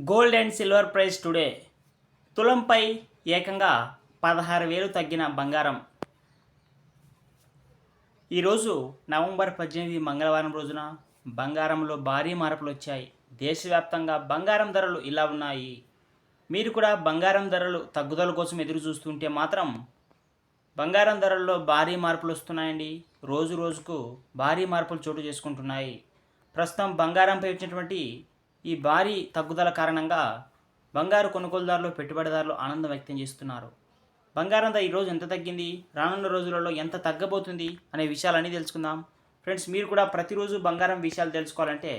Gold and silver price today. తులంపై ఏకంగా పదహారు వేలు తగ్గిన బంగారం. ఈరోజు నవంబర్ పద్దెనిమిది మంగళవారం రోజున బంగారంలో భారీ మార్పులు వచ్చాయి. దేశవ్యాప్తంగా బంగారం ధరలు ఇలా ఉన్నాయి. మీరు కూడా బంగారం ధరలు తగ్గుదల కోసం ఎదురు చూస్తుంటే మాత్రం బంగారం ధరల్లో భారీ మార్పులు వస్తున్నాయండి. రోజు రోజుకు భారీ మార్పులు చోటు చేసుకుంటున్నాయి. ప్రస్తుతం బంగారంపై వచ్చినటువంటి ఈ భారీ తగ్గుదల కారణంగా బంగారు కొనుగోలుదారులు పెట్టుబడిదారులు ఆనందం వ్యక్తం చేస్తున్నారు. బంగారం ధర ఈరోజు ఎంత తగ్గింది? రానున్న రోజులలో ఎంత తగ్గబోతుంది? అనే విషయాలన్నీ తెలుసుకుందాం. ఫ్రెండ్స్ మీరు కూడా ప్రతిరోజు బంగారం విషయాలు తెలుసుకోవాలంటే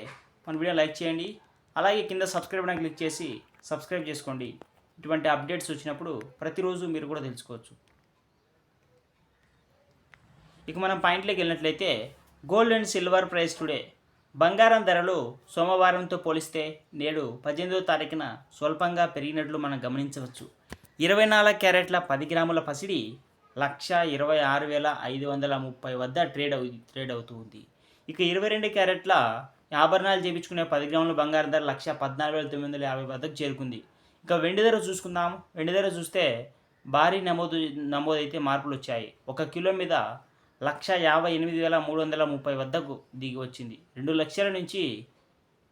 మన వీడియో లైక్ చేయండి. అలాగే కింద సబ్స్క్రైబ్ అని క్లిక్ చేసి సబ్స్క్రైబ్ చేసుకోండి. ఇటువంటి అప్డేట్స్ వచ్చినప్పుడు ప్రతిరోజు మీరు కూడా తెలుసుకోవచ్చు. ఇక మనం పాయింట్లోకి వెళ్ళినట్లయితే gold and silver price today బంగారం ధరలు సోమవారంతో పోలిస్తే నేడు పద్దెనిమిదో తారీఖున స్వల్పంగా పెరిగినట్లు మనం గమనించవచ్చు. ఇరవై నాలుగు క్యారెట్ల పది గ్రాముల పసిడి లక్ష ఇరవై ఆరు వేల ఐదు వందల ముప్పై వద్ద ట్రేడ్ అవు ట్రేడ్ అవుతూ ఉంది ఇక ఇరవై రెండు క్యారెట్ల ఆభరణాలు చేయించుకునే పది గ్రాముల బంగారం ధర లక్ష పద్నాలుగు వేల తొమ్మిది వందల యాభై వద్దకు చేరుకుంది. ఇక వెండి ధర చూసుకుందాం. వెండి ధర చూస్తే భారీ నమోదు నమోదైతే మార్పులు వచ్చాయి. ఒక కిలో మీద లక్ష యాభై ఎనిమిది వేల మూడు వందల ముప్పై వద్దకు దిగి వచ్చింది. రెండు లక్షల నుంచి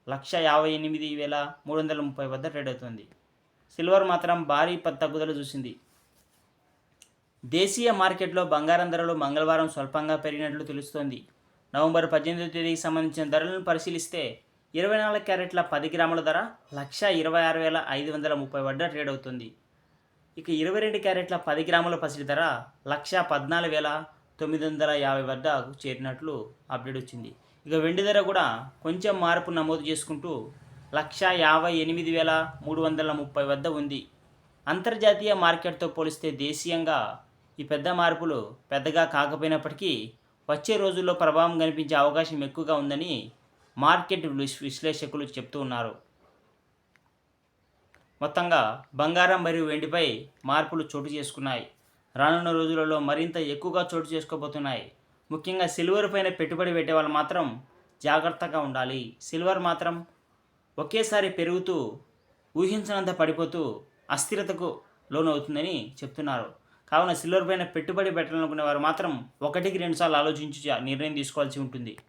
లక్ష యాభై ఎనిమిది వేల మూడు వందల ముప్పై వద్ద ట్రేడ్ అవుతుంది. సిల్వర్ మాత్రం భారీ తగ్గుదల చూసింది. దేశీయ మార్కెట్లో బంగారం ధరలు మంగళవారం స్వల్పంగా పెరిగినట్లు తెలుస్తోంది. నవంబర్ పద్దెనిమిదవ తేదీకి సంబంధించిన ధరలను పరిశీలిస్తే ఇరవై నాలుగు క్యారెట్ల పది గ్రాముల ధర లక్ష ఇరవై ఆరు వేల ఐదు వందల ముప్పై వద్ద ట్రేడ్ అవుతుంది. ఇక ఇరవై రెండు క్యారెట్ల పది గ్రాముల పసిడి ధర లక్ష పద్నాలుగు వేల తొమ్మిది వందల యాభై వద్ద చేరినట్లు అప్డేట్ వచ్చింది. ఇక వెండి ధర కూడా కొంచెం మార్పు నమోదు చేసుకుంటూ లక్ష యాభై ఎనిమిది వేల మూడు వందల ముప్పై వద్ద ఉంది. అంతర్జాతీయ మార్కెట్తో పోలిస్తే దేశీయంగా ఈ పెద్ద మార్పులు పెద్దగా కాకపోయినప్పటికీ వచ్చే రోజుల్లో ప్రభావం కనిపించే అవకాశం ఎక్కువగా ఉందని మార్కెట్ విశ్లేషకులు చెప్తూ ఉన్నారు. మొత్తంగా బంగారం మరియు వెండిపై మార్పులు చోటు చేసుకున్నాయి. రానున్న రోజులలో మరింత ఎక్కువగా చోటు చేసుకోబోతున్నాయి. ముఖ్యంగా సిల్వర్ పైన పెట్టుబడి పెట్టే వాళ్ళు మాత్రం జాగ్రత్తగా ఉండాలి. సిల్వర్ మాత్రం ఒకేసారి పెరుగుతూ ఊహించినంత పడిపోతూ అస్థిరతకు లోనవుతుందని చెప్తున్నారు. కావున సిల్వర్ పైన పెట్టుబడి పెట్టాలనుకునే వారు మాత్రం ఒకటికి రెండుసార్లు ఆలోచించి నిర్ణయం తీసుకోవాల్సి ఉంటుంది.